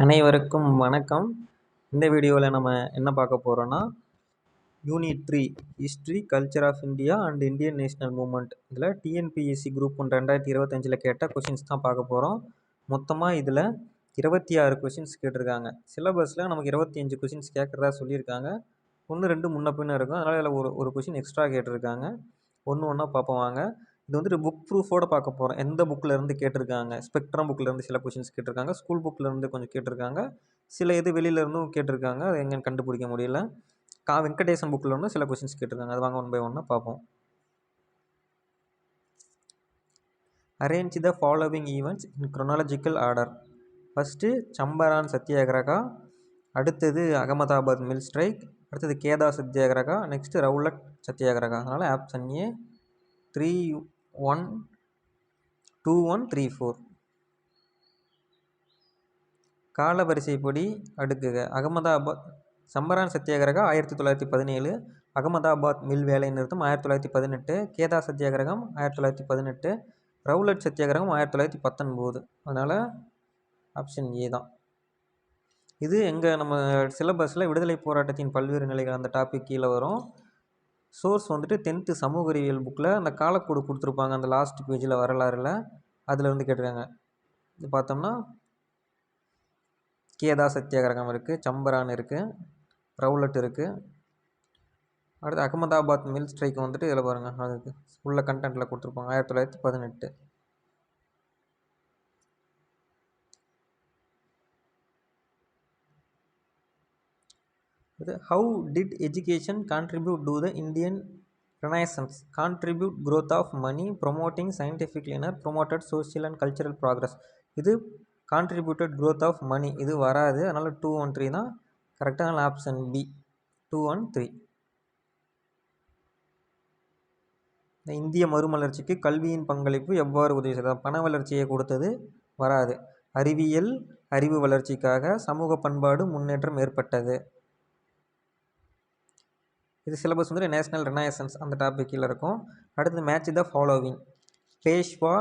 அனைவருக்கும் வணக்கம். இந்த வீடியோவில் நம்ம என்ன பார்க்க போகிறோன்னா unit three history culture of India and Indian national movement இதில் டிஎன்பிஎஸ்சி குரூப் ஒன்று ரெண்டாயிரத்தி இருபத்தஞ்சில் கேட்ட கொஷின்ஸ் தான் பார்க்க போகிறோம் மொத்தமாக இதில் இருபத்தி ஆறு கொஷின்ஸ் கேட்டிருக்காங்க. சிலபஸில் நமக்கு இருபத்தி அஞ்சு கொஷின்ஸ் கேட்குறதா சொல்லியிருக்காங்க. ஒன்று ரெண்டு முன்ன பின்ன இருக்கும். அதனால் இதில் ஒரு ஒரு கொஷின் எக்ஸ்ட்ரா கேட்டிருக்காங்க. ஒன்று ஒன்றா பார்ப்போம் வாங்க. இது வந்துட்டு புக் ப்ரூஃபோட பார்க்க போகிறோம் எந்த புக்கிலேருந்து கேட்டிருக்காங்க? ஸ்பெக்ட்ரம் புக்கிலேருந்து சில கொஷின்ஸ் கேட்டிருக்காங்க. ஸ்கூல் புக்கிலேருந்து கொஞ்சம் கேட்டிருக்காங்க. சில இது வெளியிலேருந்தும் கேட்டிருக்காங்க. அது எங்கேன்னு கண்டுபிடிக்க முடியல. கா வெங்கடேசன் புக்கில் இருந்து சில கொஷின்ஸ் கேட்டிருக்காங்க. அது வாங்க ஒன் பை ஒன்னாக பார்ப்போம். Arrange the following events in chronological order first Champaran Satyagraha அடுத்தது அகமதாபாத் மில் ஸ்ட்ரைக் அடுத்தது கேதா சத்தியாகிரகா நெக்ஸ்ட்டு ரவுலட் சத்தியாகிரகா அதனால் option A three one two one three four. காலவரிசைப்படி அடுக்குக. அகமதாபாத் சம்பரான் சத்தியாகிரகம் ஆயிரத்தி தொள்ளாயிரத்தி பதினேழு. அகமதாபாத் மில் வேலை நிறுத்தம் ஆயிரத்தி தொள்ளாயிரத்தி பதினெட்டு. கேதா சத்தியாகிரகம் ஆயிரத்தி தொள்ளாயிரத்தி பதினெட்டு. ரவுலட் சத்தியாகிரகம் ஆயிரத்தி தொள்ளாயிரத்தி பத்தொன்பது. அதனால் ஆப்ஷன் ஏ தான். இது எங்கள் நம்ம சிலபஸில் விடுதலை போராட்டத்தின் பல்வேறு நிலைகள் அந்த டாபிக் கீழே வரும். சோர்ஸ் வந்துட்டு டென்த்து சமூக அறிவியல் புக்கில் அந்த காலக்கோடு கொடுத்துருப்பாங்க அந்த லாஸ்ட் பேஜில் வரலாறுல. அதில் வந்து கேட்டிருக்காங்க. இது பார்த்தோம்னா கேதா சத்தியாகிரகம் இருக்குது சம்பரான் இருக்குது ரவுலட் இருக்குது அடுத்து அகமதாபாத் மில் ஸ்ட்ரைக் வந்துட்டு இதில் பாருங்கள் அதுக்கு உள்ள கண்டென்ட்டில் கொடுத்துருப்பாங்க. ஆயிரத்தி தொள்ளாயிரத்தி பதினெட்டு. How did education contribute to the Indian renaissance contribute growth of money promoting scientific learner promoted social and cultural progress இது கான்ட்ரிபியூட்டட் க்ரோத் ஆஃப் மணி இது வராது. அதனால் டூ ஒன் த்ரீ தான். கரெக்டான option B two one three இந்த இந்திய மறுமலர்ச்சிக்கு கல்வியின் பங்களிப்பு எவ்வாறு உதவி செய்தார் பண வளர்ச்சியை கொடுத்தது வராது. அறிவியல் அறிவு வளர்ச்சிக்காக சமூக பண்பாடு முன்னேற்றம் ஏற்பட்டது. இது சிலபஸ் வந்து நேஷ்னல் ரெனாயசன்ஸ் அந்த டாபிக் கீழே இருக்கும். அடுத்தது match the following Peshwa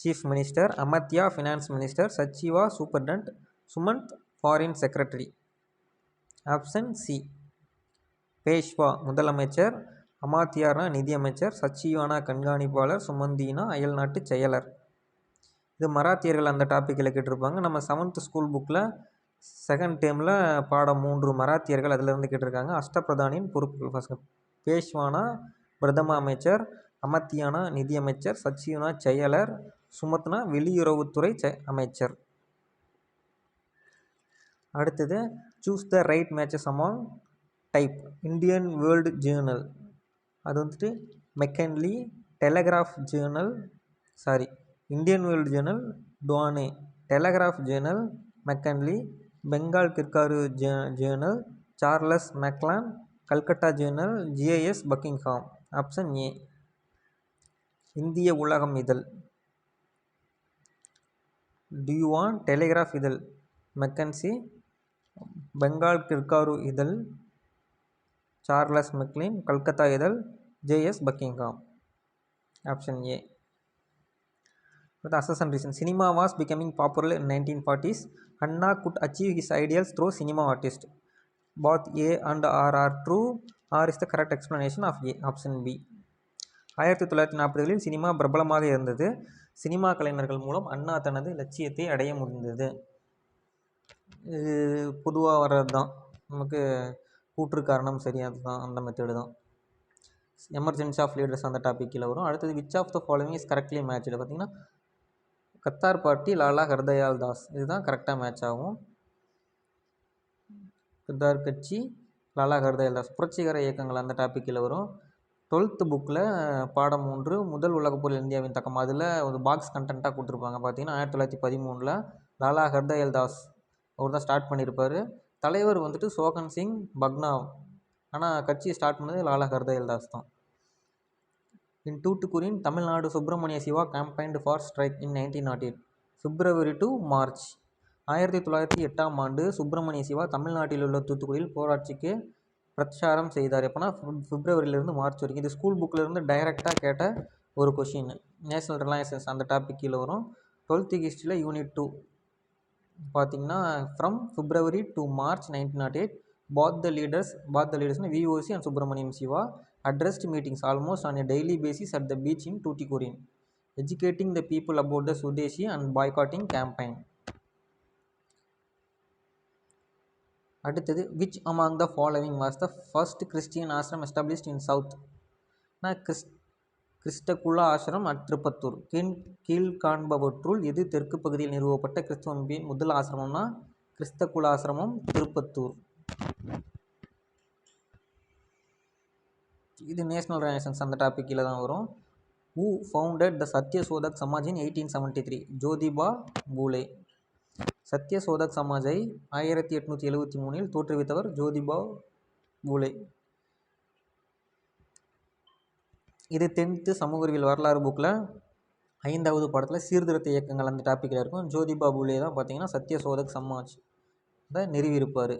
chief minister Amatya finance minister Sachiva superintendent Sumant foreign secretary option C Peshwa முதலமைச்சர். அமாத்தியார்னா நிதியமைச்சர். சச்சிவானா கண்காணிப்பாளர். சுமந்தினா அயல்நாட்டு செயலர். இது மராத்தியர்கள் அந்த டாப்பிக்கில் கேட்டிருப்பாங்க. நம்ம செவன்த் ஸ்கூல் புக்கில் செகண்ட் டேர்மில் பாடம் மூன்று மராத்தியர்கள் அதிலிருந்து கேட்டிருக்காங்க. அஷ்டபிரதானின் பொறுப்புகள் ஃபஸ்ட் பேஷ்வானா பிரதம அமைச்சர் அமத்தியானா நிதியமைச்சர் சச்சிவனா செயலர் சுமத்னா வெளியுறவுத்துறை செ அமைச்சர். அடுத்தது choose the right matches among type Indian world journal அது வந்துட்டு McKinley telegraph journal sorry Indian world journal Duane telegraph journal McKinley Bengal கிற்காரு J journal Charles Maclean Calcutta journal GIS Buckingham option A இந்திய உலகம் இதழ் டியூவான் டெலிகிராஃப் இதழ் McKinsey Bengal கிற்காரு இதழ் Charles McLean Calcutta இதழ் JS Buckingham option A assertion reason cinema was becoming popular in nineteen forties Anna could achieve his ideals through cinema artist both A and R R true R is the correct explanation of A option B ஆயிரத்தி தொள்ளாயிரத்தி நாற்பதுகளில் cinema பிரபலமாக இருந்தது. Cinema கலைஞர்கள் மூலம் அண்ணா தனது லட்சியத்தை அடைய முடிந்தது. இது பொதுவாக வர்றது தான் நமக்கு கூற்று காரணம் சரி அதுதான். அந்த மெத்தேடு தான். எமர்ஜென்சி ஆஃப் லீடர்ஸ் அந்த டாப்பிக்கில் வரும். அடுத்தது which of the following is correctly மேட்சில் பார்த்தீங்கன்னா கத்தார் பாட்டி லாலா ஹர்தயால் தாஸ். இதுதான் கரெக்டாக மேட்ச் ஆகும். கத்தார் கட்சி லாலா ஹர்தயால் தாஸ். புரட்சிகர இயக்கங்கள் அந்த டாப்பிக்கில் வரும். டுவெல்த்து புக்கில் பாடம் மூன்று முதல் உலகப்போரில் இந்தியாவின் தக்கம். அதில் ஒரு பாக்ஸ் கண்டென்ட்டாக கொடுத்துருப்பாங்க. பார்த்தீங்கன்னா ஆயிரத்தி தொள்ளாயிரத்தி பதிமூணில் லாலா ஹர்தயல் தாஸ். அவர் தான் ஸ்டார்ட் பண்ணியிருப்பார் தலைவர் வந்துட்டு சோகன் சிங் பக்னாவ். ஆனால் கட்சி ஸ்டார்ட் பண்ணது லாலா ஹர்தயல் தாஸ் தான். இன் தூத்துக்குடியின் Tamil Nadu Subramaniya Siva campaigned for strike in nineteen not eight February to March. ஆயிரத்தி தொள்ளாயிரத்தி எட்டாம் ஆண்டு சுப்பிரமணிய சிவா தமிழ்நாட்டில் உள்ள தூத்துக்குடியில் போராட்சிக்கு பிரச்சாரம் செய்தார். எப்போனா பிப்ரவரியிலேருந்து மார்ச் வரைக்கும். இது ஸ்கூல் புக்கிலேருந்து டைரெக்டாக கேட்ட ஒரு கொஷின் நேஷனல் ரிலையன்சஸ் அந்த டாபிக் கீழே வரும். டுவெல்த்து ஹிஸ்ட்ரியில் யூனிட் டூ பார்த்தீங்கன்னா from February to March nineteen nought eight both the leaders both the லீடர்ஸ்னு VOC and Subramaniam Siva addressed meetings almost on a daily basis at the beach in Tuticorin educating the people about the swadeshi and boycotting campaign அடுத்தது which among the following was the first Christian ashram established in south நான் கிறிஸ் கிறிஸ்டகுலா ashram at Tirupattur கீழ் கீழ்காண்பவற்றுள் எது தெற்கு பகுதியில் நிறுவப்பட்ட கிறிஸ்துவ முதல் ஆசிரமம்னா கிறிஸ்தகுல ஆசிரமம் திருப்பத்தூர் இது நேஷ்னல் ரிலேஷன்ஸ் அந்த டாபிக் கீழே தான் வரும். Who founded the Satyashodhak Samaj in eighteen seventy three Jyotiba Phule. Satyashodhak சமாஜை ஆயிரத்தி எட்நூற்றி எழுபத்தி மூணில் தோற்றுவித்தவர் ஜோதிபா பூலே. இது டென்த்து சமூக அறிவியல் வரலாறு புக்கில் ஐந்தாவது படத்தில் சீர்திருத்த இயக்கங்கள் அந்த டாப்பிக்கில் இருக்கும். ஜோதிபா பூலே தான் பார்த்தீங்கன்னா சத்யசோதக் சமாஜ் தான் நிறுவியிருப்பார்.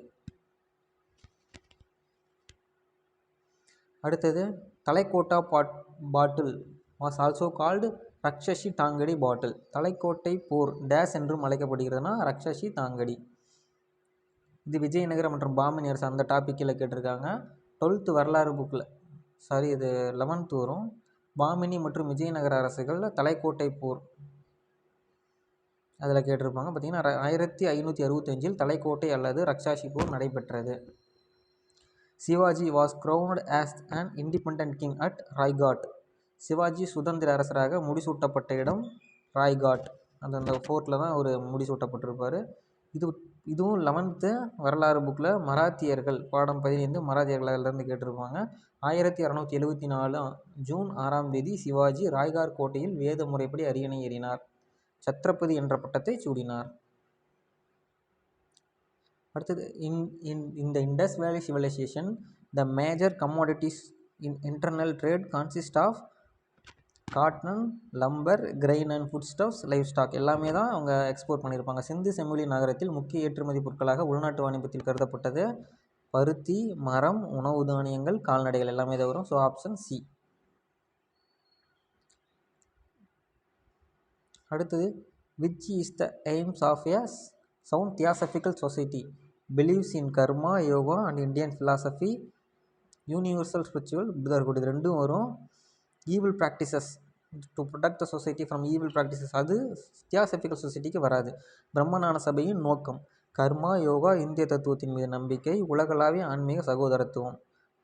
அடுத்தது தலைக்கோட்டா பாட் battle. Was also called Rakshasi Tangadi battle Talikota போர் டேஸ் என்றும் அழைக்கப்படுகிறதுனா ரக்ஷசி தாங்கடி இது விஜயநகரம் மற்றும் பாமினி அரசு அந்த டாப்பிக்கில் கேட்டிருக்காங்க. டுவெல்த்து வரலாறு புக்கில் சாரி இது லெவன்த்து வரும். பாமினி மற்றும் விஜயநகர அரசுகளில் தலைக்கோட்டை போர். அதில் கேட்டிருப்பாங்க. பார்த்திங்கன்னா ஆயிரத்தி ஐநூற்றி அறுபத்தஞ்சில் தலைக்கோட்டை அல்லது ரக்ஷாசி போர் நடைபெற்றது. Shivaji was crowned as an independent king at Raigad Shivaji சுதந்திர அரசராக முடிசூட்டப்பட்ட இடம் ராய்காட் அந்த அந்த ஃபோர்ட்டில் தான் அவர் முடிசூட்டப்பட்டிருப்பார். இது இதுவும் லெவன்த்து வரலாறு புக்கில் மராத்தியர்கள் பாடம் பதினைந்து மராத்தியர்களிலிருந்து கேட்டிருப்பாங்க. ஆயிரத்தி அறநூற்றி எழுபத்தி நாலு ஜூன் ஆறாம் தேதி சிவாஜி ராய்கார் கோட்டையில் வேத முறைப்படி அரியணை ஏறினார். சத்ரபதி என்ற பட்டத்தை சூடினார். அடுத்தது இன் இன் இந்த Indus valley civilization the major commodities in internal trade consist of cotton lumber grain and foodstuffs livestock எல்லாமே தான் அவங்க எக்ஸ்போர்ட் பண்ணியிருப்பாங்க. சிந்து செம்மொழி நகரத்தில் முக்கிய ஏற்றுமதி பொருட்களாக உள்நாட்டு வாணிபத்தில் கருதப்பட்டது. பருத்தி மரம் உணவு தானியங்கள் கால்நடைகள் எல்லாமே தான் வரும். ஸோ ஆப்ஷன் சி அடுத்தது which is the aims of a sound theosophical society? Believes in karma yoga and Indian philosophy universal spiritual brotherhood இது ரெண்டும் வரும். Evil practices to protect the society from evil practices அது theosophical சொசைட்டிக்கு வராது. பிரம்மஞான சபையின் நோக்கம். கர்மா யோகா இந்திய தத்துவத்தின் மீது நம்பிக்கை உலகளாவிய ஆன்மீக சகோதரத்துவம்.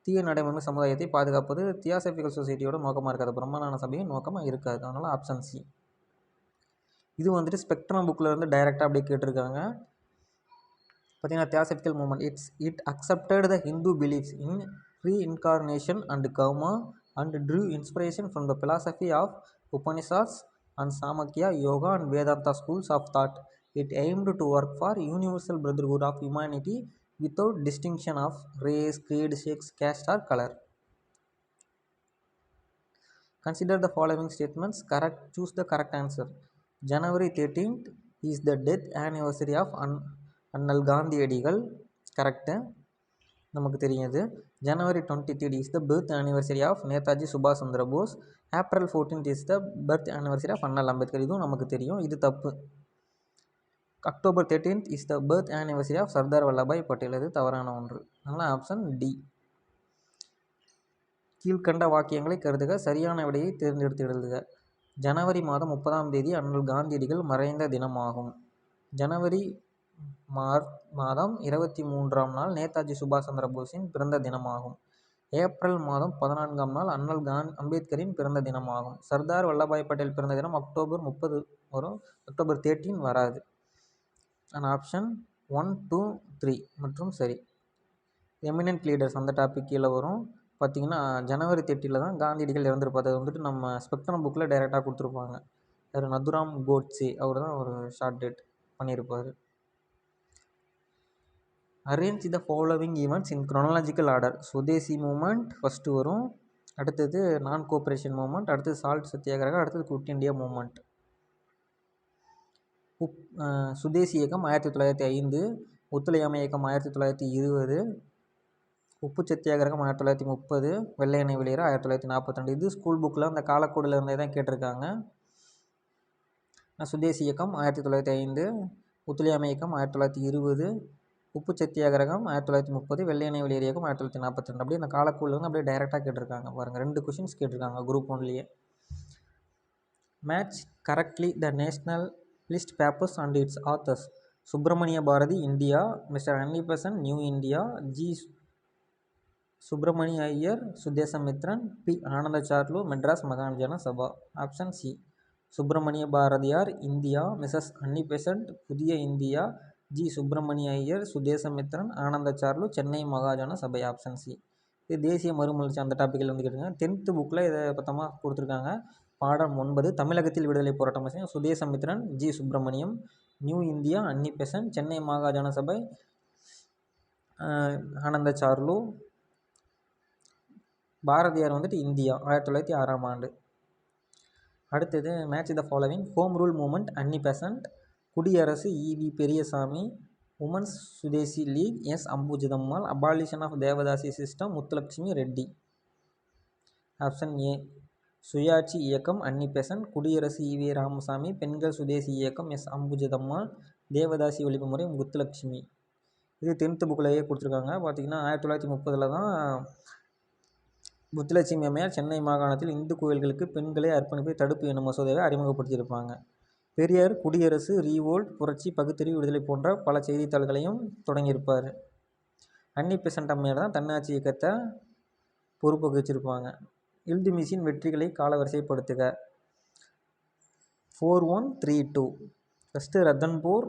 தீய நடைமுறை சமுதாயத்தை பாதுகாப்பது தியாசபிக்கல் சொசைட்டியோட நோக்கமாக இருக்காது. பிரம்மஞான சபையின் நோக்கமாக இருக்காது. அதனால் ஆப்ஷன் சி இது வந்துட்டு ஸ்பெக்ட்ரம் புக்கில் இருந்து டைரெக்டாக அப்படியே கேட்டிருக்காங்க. பார்த்தீங்கன்னா theosophical movement it's it accepted the Hindu beliefs in reincarnation and karma and drew inspiration from the philosophy of Upanishads and Samkhya yoga and Vedanta schools of thought it aimed to work for universal brotherhood of humanity without distinction of race creed sex caste or color. Consider the following statements. Correct choose the correct answer. January thirteenth is the death anniversary of an அண்ணல் காந்தியடிகள் correct நமக்கு தெரியுது. January twenty three is the birth anniversary of Netaji சுபாஷ் Chandra Bose. April fourteenth is the birth anniversary of அண்ணல் அம்பேத்கர். இதுவும் நமக்கு தெரியும். இது தப்பு. October thirteenth is the birth anniversary of Sardar Vallabhbhai Patel. இது தவறான ஒன்று. அதனால் ஆப்ஷன் டி கீழ்கண்ட வாக்கியங்களை கருதுக. சரியான விடையை தேர்ந்தெடுத்து எழுதுக ஜனவரி மாதம் முப்பதாம் தேதி அண்ணல் காந்தியடிகள் மறைந்த தினமாகும். ஜனவரி மார் மாதம் இருபத்தி மூன்றாம் நாள் நேதாஜி சுபாஷ் சந்திர போஸின் பிறந்த தினமாகும். ஏப்ரல் மாதம் பதினான்காம் நாள் அண்ணல் கான் அம்பேத்கரின் பிறந்த தினமாகும். சர்தார் வல்லபாய் பட்டேல் பிறந்த தினம் அக்டோபர் முப்பது வரும் அக்டோபர் தேர்ட்டீன் வராது. And option one two three மற்றும் சரி. எமினன்ட் லீடர்ஸ் அந்த டாபிக் கீழே வரும். பார்த்திங்கன்னா ஜனவரி தேர்ட்டியில் தான் காந்தியடிகள் இறந்துருப்பார் அது வந்துட்டு நம்ம ஸ்பெக்ட்ரம் புக்கில் டைரெக்டாக கொடுத்துருப்பாங்க. யார்? நதுராம் கோட்ஸே. அவர் தான் ஒரு ஷார்ட் டேட் பண்ணியிருப்பார். Arrange the following events in chronological order Swadeshi movement first வரும். அடுத்தது நான் கோஆப்ரேஷன் மூமெண்ட் அடுத்தது சால்ட் சத்தியாகிரகம் அடுத்தது குட் இண்டியா மூமெண்ட் உப் சுதேசி இயக்கம் ஆயிரத்தி தொள்ளாயிரத்தி ஐந்து ஒத்துழையாமை இயக்கம் ஆயிரத்தி தொள்ளாயிரத்தி இருபது உப்பு சத்தியாகிரகம் ஆயிரத்தி தொள்ளாயிரத்தி முப்பது வெள்ளை எண்ணெய் வெளியேற ஆயிரத்தி தொள்ளாயிரத்தி நாற்பத்தி ரெண்டு இது ஸ்கூல் புக்கில் அந்த காலக்கோடில் இருந்தே தான் கேட்டிருக்காங்க. சுதேசி இயக்கம் ஆயிரத்தி தொள்ளாயிரத்தி ஐந்து ஒத்துழையாமை இயக்கம் ஆயிரத்தி தொள்ளாயிரத்தி இருபது உப்பு சத்தியாகிரகம் ஆயிரத்தி தொள்ளாயிரத்தி முப்பது வெள்ளையணை வெளியேறு இயக்கம் ஆயிரத்தி தொள்ளாயிரத்தி நாற்பத்தி ரெண்டு. அப்படியே இந்த காலக்குள்ள வந்து அப்படியே டைரெக்டாக கேட்டிருக்காங்க. பாருங்கள் ரெண்டு கொஷின்ஸ் கேட்டிருக்காங்க group ஒன்லேயே match correctly the nationalist papers and its authors Subramaniya Bharathi India. Mister Annie Besant new India G Subramaniya Iyer Swadesamitran. P Anandacharlu Madras Mahajana Sabha. Option C Subramaniya Bharathiyar India. Mrs Annie Besant புதிய India. G. Subramaniya Iyer Swadesamitran Anandacharlu Chennai Mahajana சபை option C இது தேசிய மறுமலர்ச்சி அந்த டாப்பிக்கில் வந்து கேட்டுருங்க tenth புக்கில் இதை பத்தமாக கொடுத்துருக்காங்க. பாடம் ஒன்பது தமிழகத்தில் விடுதலை போராட்டம் செய்யும் Swadesamitran G. Subramaniam new India Annie Besant Chennai Mahajana சபை ஆனந்தசார்லு பாரதியார் வந்துட்டு இந்தியா ஆயிரத்தி தொள்ளாயிரத்தி ஆறாம் ஆண்டு. அடுத்தது match the following home rule movement Annie Besant குடியரசு EV Periyasamy women's swadeshi league S. Ambujammal abolition of devadasi system Muthulakshmi Reddy. Option A சுயாட்சி இயக்கம் அன்னிபெசன் குடியரசு இவி ராமசாமி பெண்கள் சுதேசி இயக்கம் எஸ். அம்புஜிதம்மாள் தேவதாசி ஒழிப்பு முறை முத்துலட்சுமி. இது டென்த்து புக்கிலேயே கொடுத்துருக்காங்க. பார்த்திங்கன்னா ஆயிரத்தி தொள்ளாயிரத்தி முப்பதில் தான் முத்துலட்சுமி அம்மையார் சென்னை மாகாணத்தில் இந்து கோயில்களுக்கு பெண்களை அர்ப்பணிப்பை தடுப்பு என்னும் மசோதாவை அறிமுகப்படுத்தியிருப்பாங்க. பெரியார் குடியரசு ரீவோல்ட் புரட்சி பகுத்தறிவு விடுதலை போன்ற பல செய்தித்தாள்களையும் தொடங்கியிருப்பார். அன்னி பெசன்ட் அம்மையார் தான் தன்னாட்சி இயக்கத்தை பொறுப்பு வகிச்சிருப்பாங்க இல்துமிஷின் வெற்றிகளை காலவரிசைப்படுத்துக. Four one three two. First Ratanpur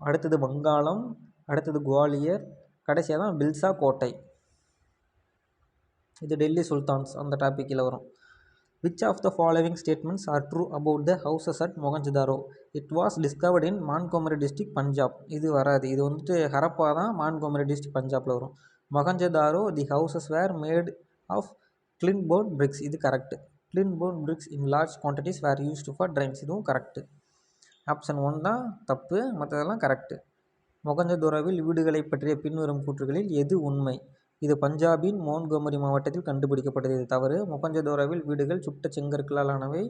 அடுத்தது வங்காளம் அடுத்தது குவாலியர் கடைசியாக தான் பில்சா கோட்டை. இது டெல்லி சுல்தான்ஸ் அந்த டாப்பிக்கில் வரும். Which of the following statements are true about the houses at Mohenjodaro it was discovered in Montgomery district Punjab இது வராது. இது வந்துட்டு ஹரப்பா தான் மான்கோமரி டிஸ்ட்ரிக் பஞ்சாபில் வரும். Mohenjodaro the houses were made of kiln burnt bricks இது correct kiln burnt bricks in large quantities were used for drains இதுவும் correct option one தான் தப்பு. மற்றதெல்லாம் கரெக்டு மொகஞ்சதாரோவில் வீடுகளை பற்றிய பின்வரும் கூற்றுகளில் எது உண்மை? இது பஞ்சாபின் மோன்கோமரி மாவட்டத்தில் கண்டுபிடிக்கப்பட்டது. இது தவறு. மொகஞ்சதோரோவில் வீடுகள் சுட்ட செங்கற்களாலானவை.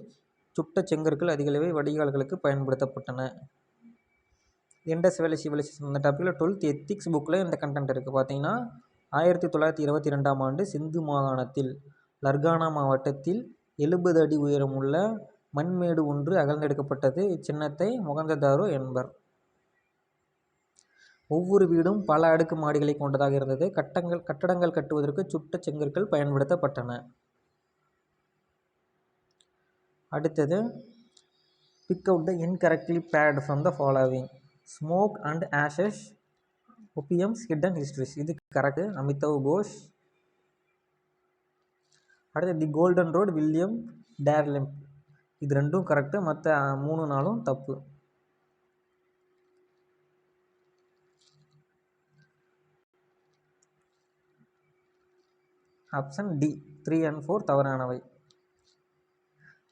சுட்ட செங்கற்கள் அதிகளவை வடிகால்களுக்கு பயன்படுத்தப்பட்டன. எண்டஸ் வேலை சிவிலைசேஷன் அந்த டாப்பிக்கில் டுவெல்த் எத்திக்ஸ் புக்கில் இந்த கண்டென்ட் இருக்குது பார்த்தீங்கன்னா ஆயிரத்தி தொள்ளாயிரத்தி இருபத்தி ரெண்டாம் ஆண்டு சிந்து மாகாணத்தில் லர்கானா மாவட்டத்தில் எழுபது அடி உயரமுள்ள மண்மேடு ஒன்று அகழ்ந்தெடுக்கப்பட்டது. இச்சின்னத்தை மொகஞ்சதாரோ என்பர். ஒவ்வொரு வீடும் பல அடுக்கு மாடிகளை கொண்டதாக இருந்தது. கட்டங்கள் கட்டடங்கள் கட்டுவதற்கு சுட்ட செங்கற்கள் பயன்படுத்தப்பட்டன. அடுத்தது pick out the incorrectly paired from the following smoke and ashes opium's hidden histories இது கரெக்டு அமிதாவ் கோஷ். அடுத்து the golden road William Dalrymple இது ரெண்டும் கரெக்டு மற்ற மூணு நாளும் தப்பு. Option D three and four தவறானவை.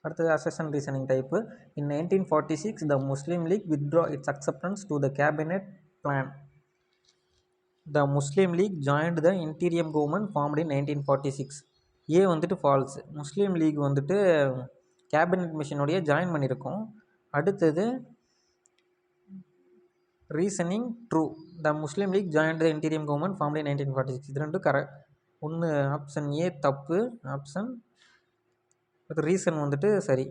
அடுத்தது assertion reasoning type in nineteen forty six the Muslim league withdrew its acceptance to the cabinet plan the Muslim league joined the interim government formed in nineteen forty six A வந்துட்டு false முஸ்லீம் league வந்துட்டு cabinet மிஷினுடைய join பண்ணியிருக்கோம் அடுத்தது reasoning true the Muslim league joined the interim government formed in nineteen forty six இது ரெண்டும் correct ஒன்று option A தப்பு option அது ரீசன் வந்துட்டு சரி.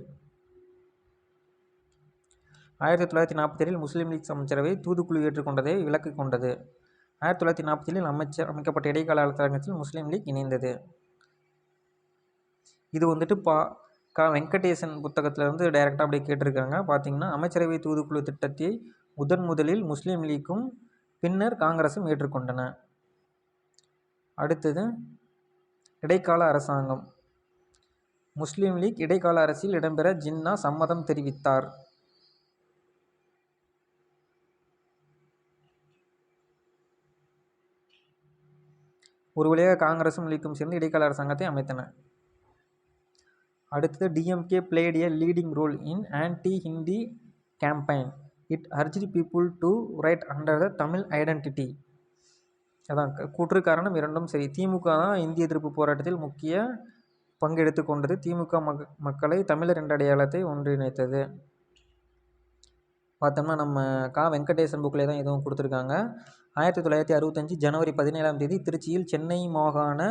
ஆயிரத்தி தொள்ளாயிரத்தி நாற்பத்தேழில் முஸ்லீம் லீக் அமைச்சரவை தூதுக்குழு ஏற்றுக்கொண்டதை விலக்கு கொண்டது. ஆயிரத்தி தொள்ளாயிரத்தி நாற்பத்தேழில் அமைச்சர் அமைக்கப்பட்ட இடைக்கால அரசாங்கத்தில் முஸ்லீம் லீக் இணைந்தது. இது வந்துட்டு பா க வெங்கடேசன் புத்தகத்திலேருந்து டைரெக்டாக அப்படியே கேட்டிருக்காங்க. பார்த்தீங்கன்னா அமைச்சரவை தூதுக்குழு திட்டத்தை முதன் முதலில் முஸ்லீம் லீக்கும் பின்னர் காங்கிரஸும் ஏற்றுக்கொண்டன. அடுத்தது இடைக்கால அரசாங்கம். முஸ்லீம் லீக் இடைக்கால அரசில் இடம்பெற ஜின்னா சம்மதம் தெரிவித்தார். ஒரு வழியாக காங்கிரஸும் லீக்கும் சேர்ந்து இடைக்கால அரசாங்கத்தை அமைத்தன. அடுத்தது DMK played a leading role in anti Hindi campaign. It urged people to rise under the Tamil identity. அதான் கூற்று காரணம் இரண்டும் சரி. திமுக தான் இந்திய எதிர்ப்பு போராட்டத்தில் முக்கிய பங்கெடுத்து கொண்டது. திமுக மக் மக்களை தமிழர் என்ற அடையாளத்தை ஒன்றிணைத்தது. பார்த்தோம்னா நம்ம கா. வெங்கடேசன் புக்கில் தான் எதுவும் கொடுத்துருக்காங்க. ஆயிரத்தி தொள்ளாயிரத்தி அறுபத்தஞ்சு ஜனவரி பதினேழாம் தேதி திருச்சியில் சென்னை மாகாண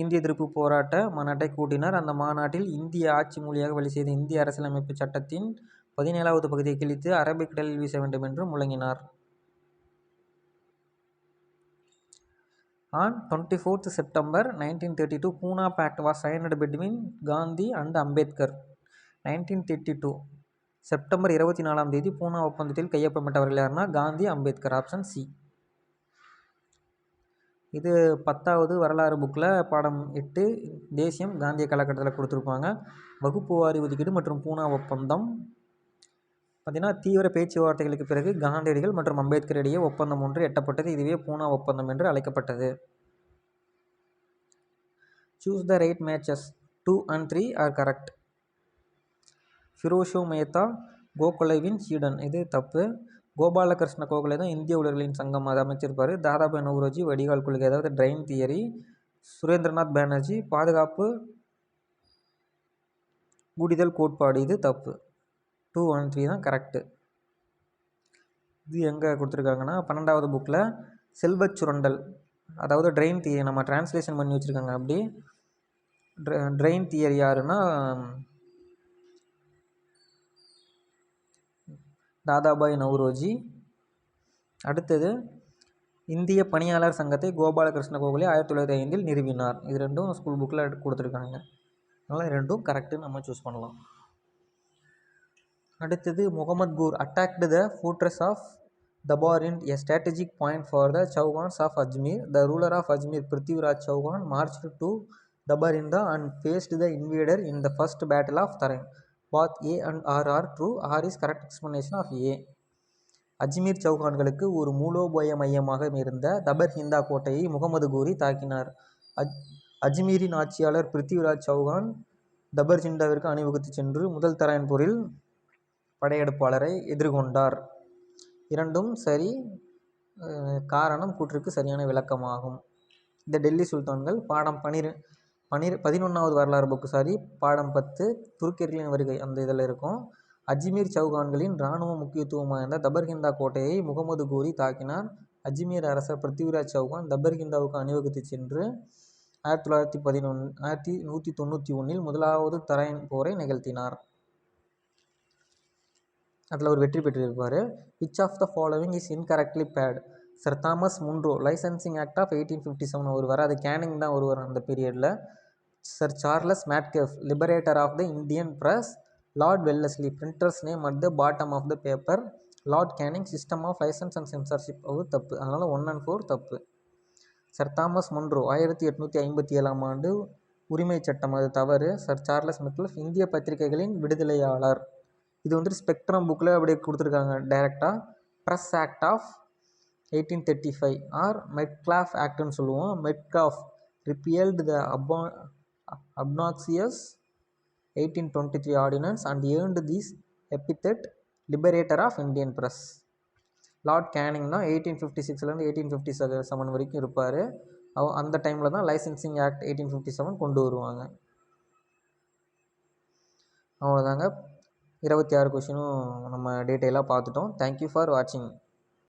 இந்திய எதிர்ப்பு போராட்ட மாநாட்டை கூட்டினார். அந்த மாநாட்டில் இந்திய ஆட்சி மொழியாக வழி செய்த இந்திய அரசியலமைப்பு சட்டத்தின் பதினேழாவது பகுதியை கிழித்து அரபிக்கடலில் வீச வேண்டும் என்று முழங்கினார். On twenty fourth September nineteen thirty two Poona pact was signed between Gandhi and Ambedkar nineteen thirty two September இருபத்தி நாலாம் தேதி பூனா ஒப்பந்தத்தில் கையொப்பமிட்டவர்கள் யாருன்னா காந்தி அம்பேத்கர் ஆப்ஷன் சி இது பத்தாவது வரலாறு புக்கில் பாடம் எட்டு தேசியம் காந்திய காலகட்டத்தில் கொடுத்துருப்பாங்க. வகுப்பு வாரி ஒதுக்கீடு மற்றும் பூனா ஒப்பந்தம் பார்த்திங்கன்னா தீவிர பேச்சுவார்த்தைகளுக்கு பிறகு காந்தியடிகள் மற்றும் அம்பேத்கர் இடையே ஒப்பந்தம் ஒன்று எட்டப்பட்டது. இதுவே பூனா ஒப்பந்தம் என்று அழைக்கப்பட்டது. Choose the right matches two and three are correct Pherozeshah Mehta கோகுலைவின் சீடன் இது தப்பு. கோபாலகிருஷ்ண கோகலே தான் இந்திய உலர்களின் சங்கம். அதை அமைச்சிருப்பார். தாதாபாய் நவ்ரோஜி வடிகால் கொள்கை அதாவது ட்ரைன் தியரி சுரேந்திரநாத் பானர்ஜி பாதுகாப்பு குடிதல் கோட்பாடு. இது தப்பு. டூ ஒன் த்ரீ தான் கரெக்டு இது எங்கே கொடுத்துருக்காங்கன்னா பன்னெண்டாவது புக்கில் செல்வச் சுரண்டல். அதாவது ட்ரெயின் தியரி நம்ம டிரான்ஸ்லேஷன் பண்ணி வச்சுருக்காங்க அப்படி. ட்ரெயின் தியரி யாருன்னா தாதாபாய் நவ்ரோஜி. அடுத்தது இந்திய பணியாளர் சங்கத்தை கோபாலகிருஷ்ண கோகலே ஆயிரத்தி தொள்ளாயிரத்தி ஐந்தில் நிறுவினார். இது ரெண்டும் ஸ்கூல் புக்கில் கொடுத்துருக்காங்க. அதனால் ரெண்டும் கரெக்டுன்னு நம்ம சூஸ் பண்ணலாம். அடுத்தது Muhammad Ghori attacked the fortress of Tabarhind a strategic point for the Chauhans of Ajmer the ruler of Ajmer Prithviraj Chauhan marched to Tabarhinda and faced the invader in the first battle of Tarain both A and R R true R is correct explanation of A Ajmer சௌகான்களுக்கு ஒரு மூலோபாய மையமாக இருந்த தபர் ஹிந்தா கோட்டையை முகமது கூரி தாக்கினார். அஜ் அஜ்மீரின் ஆட்சியாளர் பிருத்திவிராஜ் சௌகான் தபர் ஜிண்டாவிற்கு அணிவகுத்து சென்று முதல் தராயின் போரில் படையெடுப்பாளரை எதிர்கொண்டார். இரண்டும் சரி காரணம் கூற்றுக்கு சரியான விளக்கமாகும். இந்த டெல்லி சுல்தான்கள் பாடம் பனிரு பனிர் பதினொன்றாவது வரலாறு புக்கு சாரி பாடம் பத்து துருக்கியர்களின் வருகை அந்த இதில் இருக்கும். அஜ்மீர் சௌகான்களின் இராணுவ முக்கியத்துவம் வாய்ந்த தபர்கிந்தா கோட்டையை முகமது கூறி தாக்கினார். அஜ்மீர் அரசர் பிருத்திவிராஜ் சௌகான் தபர்கிந்தாவுக்கு அணிவகுத்து சென்று ஆயிரத்தி தொள்ளாயிரத்தி பதினொன்று ஆயிரத்தி நூற்றி தொண்ணூற்றி ஒன்றில் முதலாவது தரையின் போரை நிகழ்த்தினார். அதில் ஒரு வெற்றி பெற்றிருப்பார். Which of the following is incorrectly paired Sir Thomas Munro licensing act of eighteen fifty seven அவர் வர அது கேனிங் தான் ஒருவர் அந்த பீரியடில் Sir Charles Metcalfe liberator of the Indian press Lord Wellesley printers name at the bottom of the paper Lord Canning system of licence and censorship அது தப்பு. அதனால் one and four தப்பு. சர் தாமஸ் முன்ரோ ஆயிரத்தி எட்நூற்றி ஐம்பத்தி ஏழாம் ஆண்டு உரிமை சட்டம். அது தவறு. சர் சார்லஸ் மெக்லஃப் இந்திய பத்திரிகைகளின் விடுதலையாளர். இது வந்துட்டு ஸ்பெக்ட்ரம் புக்கில் அப்படியே கொடுத்துருக்காங்க டைரெக்டாக press act of eighteen thirty five or Metcalfe ஆக்ட்னு சொல்லுவோம். Metcalfe repealed the Abha obnoxious eighteen twenty three ordinance and earned these epithet liberator of Indian press Lord Canning தான் எயிட்டீன் ஃபிஃப்டி சிக்ஸ்லேருந்து எயிட்டீன் ஃபிஃப்டி செவன் வரைக்கும் இருப்பார். அவ அந்த டைமில் தான் licensing act eighteen fifty seven கொண்டு வருவாங்க. அவ்வளோதாங்க இருபத்தி ஆறு கொஷினும் நம்ம டீட்டெயிலாக பார்த்துட்டோம். தேங்க்யூ ஃபார் வாட்சிங்